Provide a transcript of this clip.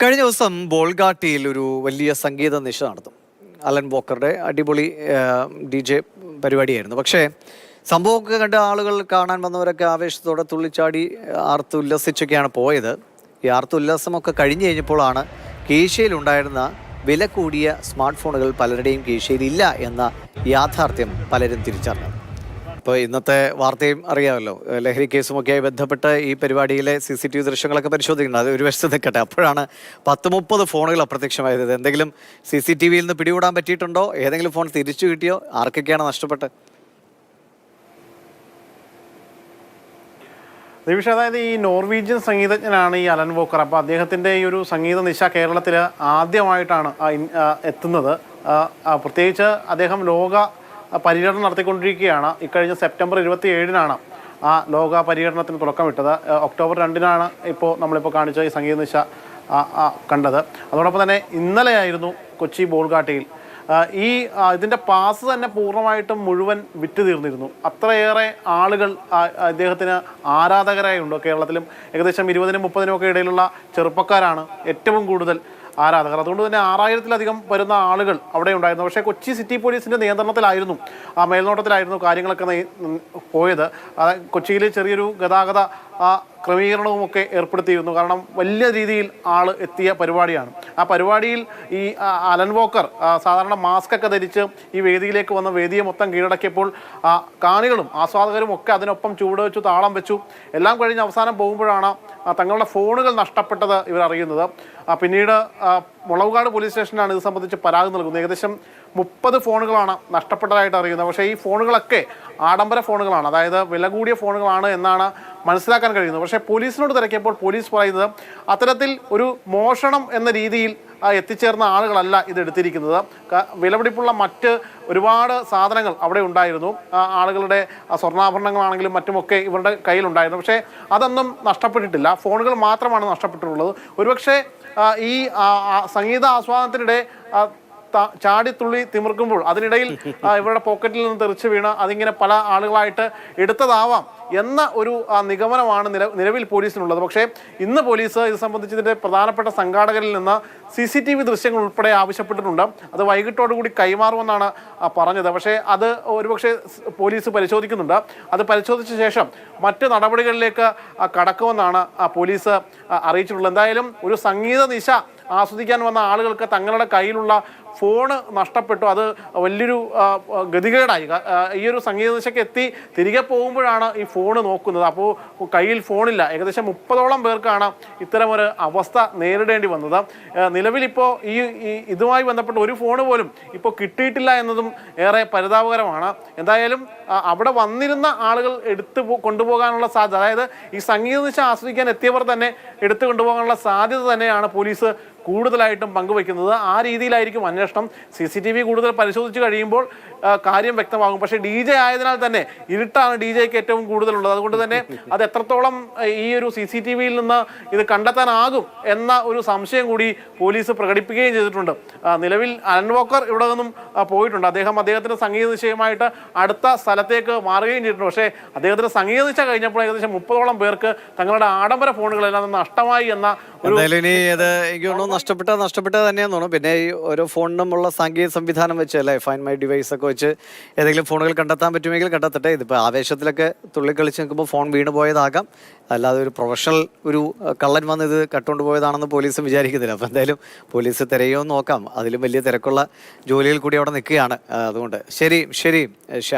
കഴിഞ്ഞ ദിവസം ബോൾഗാട്ടിയിൽ ഒരു വലിയ സംഗീത നിശ നടത്തും അലൻ വോക്കറുടെ അടിപൊളി ഡി ജെ പരിപാടിയായിരുന്നു. പക്ഷേ സംഭവമൊക്കെ കണ്ട ആളുകൾ കാണാൻ വന്നവരൊക്കെ ആവേശത്തോടെ തുള്ളിച്ചാടി ആർത്ത് ഉല്ലസിച്ചൊക്കെയാണ് പോയത്. ഈ ആർത്ത് ഉല്ലാസമൊക്കെ കഴിഞ്ഞു കഴിഞ്ഞപ്പോഴാണ് കീശയിലുണ്ടായിരുന്ന വില കൂടിയ സ്മാർട്ട് ഫോണുകൾ പലരുടെയും കീശയിൽ എന്ന യാഥാർത്ഥ്യം പലരും തിരിച്ചറിഞ്ഞത്. ഇപ്പോൾ ഇന്നത്തെ വാർത്തയും അറിയാമല്ലോ. ലഹരി കേസുമൊക്കെയായി ബന്ധപ്പെട്ട് ഈ പരിപാടിയിലെ സി സി ടി വി ദൃശ്യങ്ങളൊക്കെ പരിശോധിക്കുന്നത് അത് ഒരു വശത്ത് നിൽക്കട്ടെ. അപ്പോഴാണ് പത്ത് മുപ്പത് ഫോണുകൾ അപ്രത്യക്ഷമായത്. എന്തെങ്കിലും സി സി ടി വിയിൽ നിന്ന് പിടികൂടാൻ പറ്റിയിട്ടുണ്ടോ? ഏതെങ്കിലും ഫോൺ തിരിച്ചു കിട്ടിയോ? ആർക്കൊക്കെയാണ് നഷ്ടപ്പെട്ടത്? നിമിഷ അതായത് ഈ നോർവീജിയൻ സംഗീതജ്ഞനാണ് ഈ അലൻ വോക്കർ. അപ്പോൾ അദ്ദേഹത്തിന്റെ ഈ ഒരു സംഗീത നിശ കേരളത്തിൽ ആദ്യമായിട്ടാണ് എത്തുന്നത്. പ്രത്യേകിച്ച് അദ്ദേഹം ലോക പര്യടനം നടത്തിക്കൊണ്ടിരിക്കുകയാണ്. ഇക്കഴിഞ്ഞ സെപ്റ്റംബർ ഇരുപത്തി ഏഴിനാണ് ആ ലോക പര്യടനത്തിന് തുടക്കമിട്ടത്. ഒക്ടോബർ രണ്ടിനാണ് ഇപ്പോൾ നമ്മളിപ്പോൾ കാണിച്ച ഈ സംഗീത നിശ കണ്ടത്. അതോടൊപ്പം തന്നെ ഇന്നലെയായിരുന്നു കൊച്ചി ബോൾഗാട്ടിയിൽ. ഈ ഇതിന്റെ പാസ് തന്നെ പൂർണമായിട്ടും മുഴുവൻ വിറ്റ് തീർന്നിരുന്നു. അത്രയേറെ ആളുകൾ അദ്ദേഹത്തിന് ആരാധകരായി ഉണ്ട് കേരളത്തിലും ഏകദേശം ഇരുപതിനും മുപ്പതിനും ഒക്കെ ഇടയിലുള്ള ചെറുപ്പക്കാരാണ് ഏറ്റവും കൂടുതൽ ആരാധകർ. അതുകൊണ്ട് തന്നെ ആറായിരത്തിലധികം വരുന്ന ആളുകൾ അവിടെ ഉണ്ടായിരുന്നു. പക്ഷേ കൊച്ചി സിറ്റി പോലീസിന്റെ നിയന്ത്രണത്തിലായിരുന്നു. ആ മേൽനോട്ടത്തിലായിരുന്നു കാര്യങ്ങളൊക്കെ പോയത്. കൊച്ചിയിൽ ചെറിയൊരു ഗതാഗത ആ ക്രമീകരണവും ഒക്കെ ഏർപ്പെടുത്തിയിരുന്നു. കാരണം വലിയ രീതിയിൽ ആൾ എത്തിയ പരിപാടിയാണ്. ആ പരിപാടിയിൽ ഈ അലൻ വോക്കർ സാധാരണ മാസ്ക് ഒക്കെ ധരിച്ച് ഈ വേദിയിലേക്ക് വന്ന വേദിയെ മൊത്തം കീഴടക്കിയപ്പോൾ കാണികളും ആസ്വാദകരും ഒക്കെ അതിനൊപ്പം ചൂട് വെച്ചു താളം വെച്ചു എല്ലാം കഴിഞ്ഞ് അവസാനം പോകുമ്പോഴാണ് തങ്ങളുടെ ഫോണുകൾ നഷ്ടപ്പെട്ടത് ഇവർ അറിയുന്നത്. പിന്നീട് മുളവുകാട് പോലീസ് സ്റ്റേഷനാണ് ഇത് സംബന്ധിച്ച് പരാതി നൽകുന്നത്. ഏകദേശം മുപ്പത് ഫോണുകളാണ് നഷ്ടപ്പെട്ടതായിട്ട് അറിയുന്നത്. പക്ഷേ ഈ ഫോണുകളൊക്കെ ആഡംബര ഫോണുകളാണ്. അതായത് വില കൂടിയ ഫോണുകളാണ് എന്നാണ് മനസ്സിലാക്കാൻ കഴിയുന്നു. പക്ഷേ പോലീസിനോട് തിരക്കിയപ്പോൾ പോലീസ് പറയുന്നത് അത്തരത്തിൽ ഒരു മോഷണം എന്ന രീതിയിൽ എത്തിച്ചേർന്ന ആളുകളല്ല ഇത് എടുത്തിരിക്കുന്നത്. വിലപിടിപ്പുള്ള മറ്റ് ഒരുപാട് സാധനങ്ങൾ അവിടെ ഉണ്ടായിരുന്നു. ആളുകളുടെ സ്വർണാഭരണങ്ങളാണെങ്കിലും മറ്റുമൊക്കെ ഇവരുടെ കയ്യിലുണ്ടായിരുന്നു. പക്ഷേ അതൊന്നും നഷ്ടപ്പെട്ടിട്ടില്ല. ഫോണുകൾ മാത്രമാണ് നഷ്ടപ്പെട്ടിട്ടുള്ളത്. ഒരുപക്ഷെ ഈ സംഗീത ആസ്വാദനത്തിനിടെ ചാടിത്തുള്ളി തിമിർക്കുമ്പോൾ അതിനിടയിൽ ഇവരുടെ പോക്കറ്റിൽ നിന്ന് തെറിച്ച് വീണ് അതിങ്ങനെ പല ആളുകളായിട്ട് എടുത്തതാവാം. എന്ന ഒരു നിഗമനമാണ് നില നിലവിൽ പോലീസിനുള്ളത്. പക്ഷേ ഇന്ന് പോലീസ് ഇത് സംബന്ധിച്ച് ഇതിന്റെ പ്രധാനപ്പെട്ട സംഘാടകരിൽ നിന്ന് സി സി ടി വി ദൃശ്യങ്ങൾ ഉൾപ്പെടെ ആവശ്യപ്പെട്ടിട്ടുണ്ട്. അത് വൈകിട്ടോടുകൂടി കൈമാറുമെന്നാണ് പറഞ്ഞത്. പക്ഷേ അത് ഒരുപക്ഷെ പോലീസ് പരിശോധിക്കുന്നുണ്ട്. അത് പരിശോധിച്ച ശേഷം മറ്റ് നടപടികളിലേക്ക് കടക്കുമെന്നാണ് പോലീസ് അറിയിച്ചിട്ടുള്ളത്. എന്തായാലും ഒരു സംഗീത നിശ ആസ്വദിക്കാൻ വന്ന ആളുകൾക്ക് തങ്ങളുടെ കയ്യിലുള്ള ഫോണ് നഷ്ടപ്പെട്ടു. അത് വലിയൊരു ഗതികേടായി. ഈ ഒരു സംഗീത നിശയ്ക്ക് എത്തി തിരികെ പോകുമ്പോഴാണ് ഈ ഫോണ് നോക്കുന്നത്. അപ്പോൾ കയ്യിൽ ഫോണില്ല ഏകദേശം മുപ്പതോളം പേർക്കാണ് ഇത്തരമൊരു അവസ്ഥ നേരിടേണ്ടി വന്നത്. നിലവിലിപ്പോൾ ഈ ഈ ഇതുമായി ബന്ധപ്പെട്ട് ഒരു ഫോൺ പോലും ഇപ്പോൾ കിട്ടിയിട്ടില്ല എന്നതും ഏറെ പരിതാപകരമാണ്. എന്തായാലും അവിടെ വന്നിരുന്ന ആളുകൾ എടുത്തു കൊണ്ടുപോകാനുള്ള സാധ്യത അതായത് ഈ സംഗീത നിശ ആസ്വദിക്കാൻ എത്തിയവർ തന്നെ എടുത്തു കൊണ്ടുപോകാനുള്ള സാധ്യത തന്നെയാണ് പോലീസ് കൂടുതലായിട്ടും പങ്കുവയ്ക്കുന്നത് ആ രീതിയിലായിരിക്കും അന്വേഷണം. സി സി ടി വി കൂടുതൽ പരിശോധിച്ച് കഴിയുമ്പോൾ കാര്യം വ്യക്തമാകും. പക്ഷേ ഡി ജെ ആയതിനാൽ തന്നെ ഇരുട്ടാണ് ഡി ജെക്ക് ഏറ്റവും കൂടുതലുള്ളത്. അതുകൊണ്ട് തന്നെ അത് എത്രത്തോളം ഈ ഒരു സി സി ടി വിയിൽ നിന്ന് ഇത് കണ്ടെത്താനാകും എന്ന ഒരു സംശയം കൂടി പോലീസ് പ്രകടിപ്പിക്കുകയും ചെയ്തിട്ടുണ്ട്. നിലവിൽ അലൻ വോക്കർ ഇവിടെ നിന്നും പോയിട്ടുണ്ട്. അദ്ദേഹം അദ്ദേഹത്തിന്റെ സംഗീത നിശ്ചയമായിട്ട് അടുത്ത സ്ഥലത്തേക്ക് മാറുകയും ചെയ്തിട്ടുണ്ട്. പക്ഷേ അദ്ദേഹത്തിന്റെ സംഗീത നിശ്ചയ കഴിഞ്ഞപ്പോൾ ഏകദേശം മുപ്പതോളം പേർക്ക് തങ്ങളുടെ ആഡംബര ഫോണുകളെല്ലാം നഷ്ടമായി എന്ന ഒരു നഷ്ടപ്പെട്ട നഷ്ടപ്പെട്ടത് തന്നെയാന്ന് തോന്നുന്നു പിന്നെ ഈ ഓരോ ഫോണിനും ഉള്ള സാങ്കേതിക സംവിധാനം വെച്ച് അല്ലേ ഫൈൻ മൈ ഡിവൈസ് ഒക്കെ വെച്ച് ഏതെങ്കിലും ഫോണുകൾ കണ്ടെത്താൻ പറ്റുമെങ്കിൽ കണ്ടെത്തട്ടെ. ഇതിപ്പോൾ ആവേശത്തിലൊക്കെ തുള്ളിക്കളിച്ച് നിൽക്കുമ്പോൾ ഫോൺ വീണ് പോയതാകാം. അല്ലാതെ ഒരു പ്രൊഫഷണൽ ഒരു കള്ളൻ വന്ന് ഇത് കട്ടുകൊണ്ട് പോയതാണെന്ന് പോലീസ് വിചാരിക്കുന്നില്ല. അപ്പോൾ എന്തായാലും പോലീസ് തിരയോ നോക്കാം. അതിലും വലിയ തിരക്കുള്ള ജോലിയിൽ കൂടി അവിടെ നിൽക്കുകയാണ്. അതുകൊണ്ട് ശരി ശരി ശ്യാം.